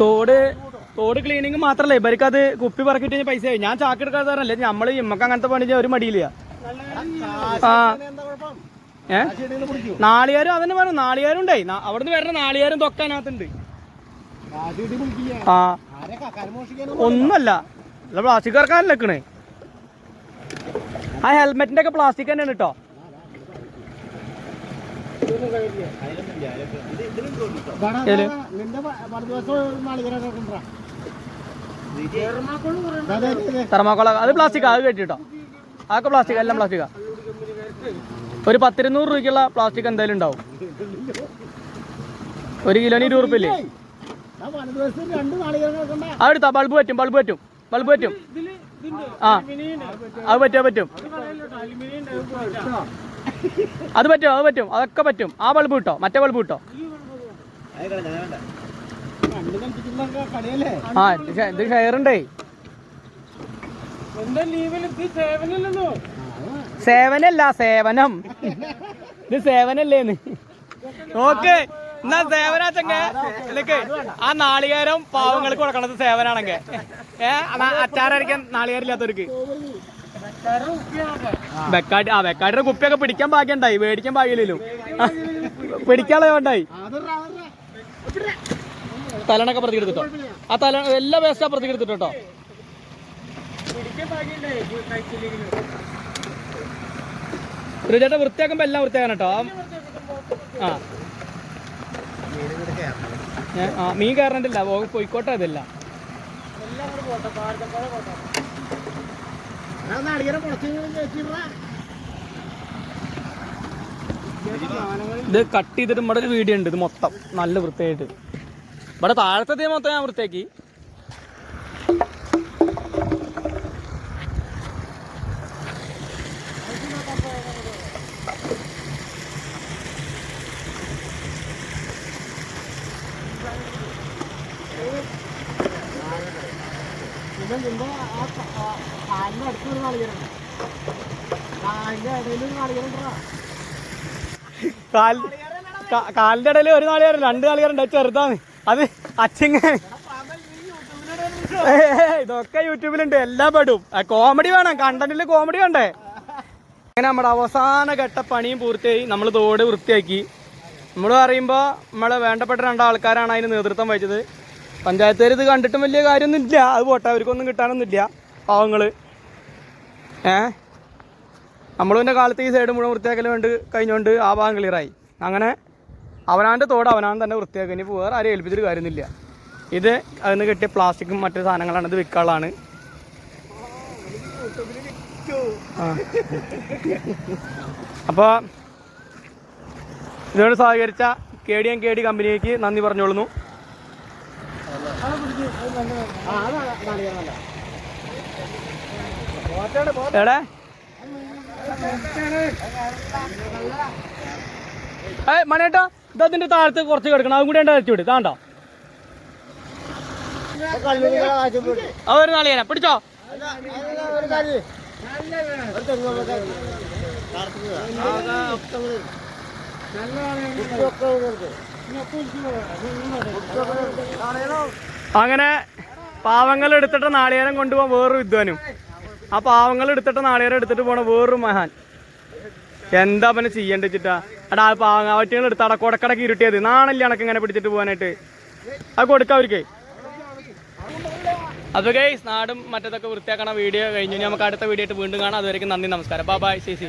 തോട് തോട് ക്ലീനിങ് മാത്രല്ലേ? ഇവർക്ക് അത് കുപ്പി പറക്കിട്ട് പൈസ ആയി. ഞാൻ ചാക്ക് എടുക്കാത്തല്ലേ നമ്മൾ നമ്മക്ക് അങ്ങനത്തെ പണി ഒരു മടിയില്ല. ആ. നാളികാരും അതന്നെ പറഞ്ഞു നാളികാരും ഉണ്ടായി. അവിടുന്ന് വരുന്ന നാളികാരും തൊക്കെ ആ. ഒന്നല്ല പ്ലാസ്റ്റിക് ഇറക്കാനല്ലേ ആ ഹെൽമെറ്റിന്റെ ഒക്കെ പ്ലാസ്റ്റിക് തന്നെയാണ് കേട്ടോ തെർമാക്കോള അത് പ്ലാസ്റ്റിക് അത് കേട്ടോ അതൊക്കെ പ്ലാസ്റ്റിക് എല്ലാം പ്ലാസ്റ്റിക്കാ. ഒരു പത്തിരുന്നൂറ് രൂപയ്ക്കുള്ള പ്ലാസ്റ്റിക് എന്തായാലും ഉണ്ടാവും. ഒരു കിലോന് ഇരുപത് റുപ്യല്ലേ? ആ വലതുവശത്ത് രണ്ട് നാളികേരങ്ങളൊക്കെ ഉണ്ടാ അത് എടുത്താ ബൾബ് പറ്റും ബൾബ് പറ്റും ബൾബ് പറ്റും. ആ അത് പറ്റും പറ്റും. അത് പറ്റും അത് പറ്റും. അതൊക്കെ പറ്റും. ആ ബൾബ് കിട്ടോ? മറ്റേ ബൾബ് കിട്ടോ? ആ ഇത് ഷെയറുണ്ടേ സേവനല്ലോ സേവനം. ഇത് സേവനല്ലേന്ന്. നോക്ക് എന്നാ സേവനാച്ചെങ്ക നിനക്ക് ആ നാളികേരം പാവങ്ങൾക്ക് കൊടുക്കണത് സേവനാണെങ്കിൽ ഏ അച്ചാരടിക്കാൻ നാളികേരില്ലാത്തവർക്ക് വെക്കാട്ടി ആ വെക്കാട്ടിയുടെ കുപ്പിയൊക്കെ പിടിക്കാൻ ഭാഗ്യണ്ടായി മേടിക്കാൻ ഭാഗ്യമില്ലല്ലോ. ആ, പിടിക്കാനുള്ള ഉണ്ടായി തലണൊക്കെ പ്രതി എടുത്തിട്ടോ ആ തല എല്ലാ വേസ്റ്റാ പ്രതി എടുത്തിട്ടോ ചേട്ടാ വൃത്തിയാക്കുമ്പോ എല്ലാം വൃത്തിയാക്കണം കേട്ടോ. ആ മീൻ കയറണ്ടില്ല പോയിക്കോട്ടെ അതല്ല. ചേച്ചിടാ ഇത് കട്ട് ചെയ്തിട്ട് ഇവിടെ ഒരു വീഡിയോ ഉണ്ട് ഇത് മൊത്തം നല്ല വൃത്തിയായിട്ട്. ഇവിടെ താഴത്തെ മൊത്തം ഞാൻ വൃത്തിയാക്കി. കാലിന്റെ ഒരു ഇടയിൽ ഒരു നാളികേരം ഇടയിൽ ഒരു രണ്ട് നാളികാരം ഉണ്ട് അത് ചെറുതാണ്. അത് അച്ചിങ്ങ. ഇതൊക്കെ യൂട്യൂബിലുണ്ട്. എല്ലാം പെടും. കോമഡി വേണം. കണ്ടന്റിൽ കോമഡി വേണ്ടേ? അങ്ങനെ നമ്മുടെ അവസാന ഘട്ട പണിയും പൂർത്തിയായി. നമ്മൾ തോട് വൃത്തിയാക്കി. നമ്മൾ പറയുമ്പോൾ നമ്മളെ വേണ്ടപ്പെട്ട രണ്ടാൾക്കാരാണ് അതിന് നേതൃത്വം വഹിച്ചത്. പഞ്ചായത്തുകാർ ഇത് കണ്ടിട്ടും വലിയ കാര്യമൊന്നും ഇല്ല അത് പോട്ടെ അവർക്കൊന്നും കിട്ടാനൊന്നുമില്ല. പാവങ്ങൾ ഏ? പിന്നെ കാലത്ത് ഈ സൈഡ് മുഴുവൻ വൃത്തിയാക്കൽ വേണ്ടി കഴിഞ്ഞുകൊണ്ട് ആ ഭാഗം ക്ലിയറായി അങ്ങനെ അവനാന്റെ തോട് അവനാൻ തന്നെ വൃത്തിയാക്കി. ഇനി വേറെ ആരും ഏൽപ്പിച്ചിട്ട് കാര്യമൊന്നുമില്ല. ഇത് അതിന് കിട്ടിയ പ്ലാസ്റ്റിക്കും മറ്റു സാധനങ്ങളാണ്. ഇത് വിൽക്കാനുള്ളതാണ് അപ്പോൾ ഇതിനോട് സഹകരിച്ച K D M K D കമ്പനിക്ക് നന്ദി പറഞ്ഞോളുന്നു. എവിടെ? ഏ മണിയേട്ടാ ഇതതിന്റെ താഴത്ത് കുറച്ച് കിടക്കണം. അതും കൂടി അരച്ചു വിട്. താണ്ടോ ആ കല്ലുണികളെ കാഴ്ച പോയിട്ട്. അതൊരു നാളികേന പിടിച്ചോ? അല്ല, അങ്ങനെ പാവങ്ങൾ എടുത്തിട്ട് നാളികേരം കൊണ്ടുപോകാൻ വേറൊരു വിദ്വാനും. ആ പാവങ്ങൾ എടുത്തിട്ട് നാളികേരം എടുത്തിട്ട് പോണ വേറൊരു മഹാൻ. എന്താ പിന്നെ ചെയ്യേണ്ടത് വെച്ചിട്ടാ എടാ ആ പാവങ്ങാവറ്റികൾ എടുത്ത് അട കൊടക്കടക്ക് ഇരുട്ടിയത്. നാണല്ലേ അണക്ക് ഇങ്ങനെ പിടിച്ചിട്ട് പോകാനായിട്ട്? അത് കൊടുക്കാം അവർക്ക്. അപ്പൊ ഗൈസ് നാടും മറ്റേതൊക്കെ വൃത്തിയാക്കണ വീഡിയോ കഴിഞ്ഞു നമുക്ക് അടുത്ത വീഡിയോ ആയിട്ട് വീണ്ടും കാണാം. അതുവരെ നന്ദി നമസ്കാരം. Bye bye C C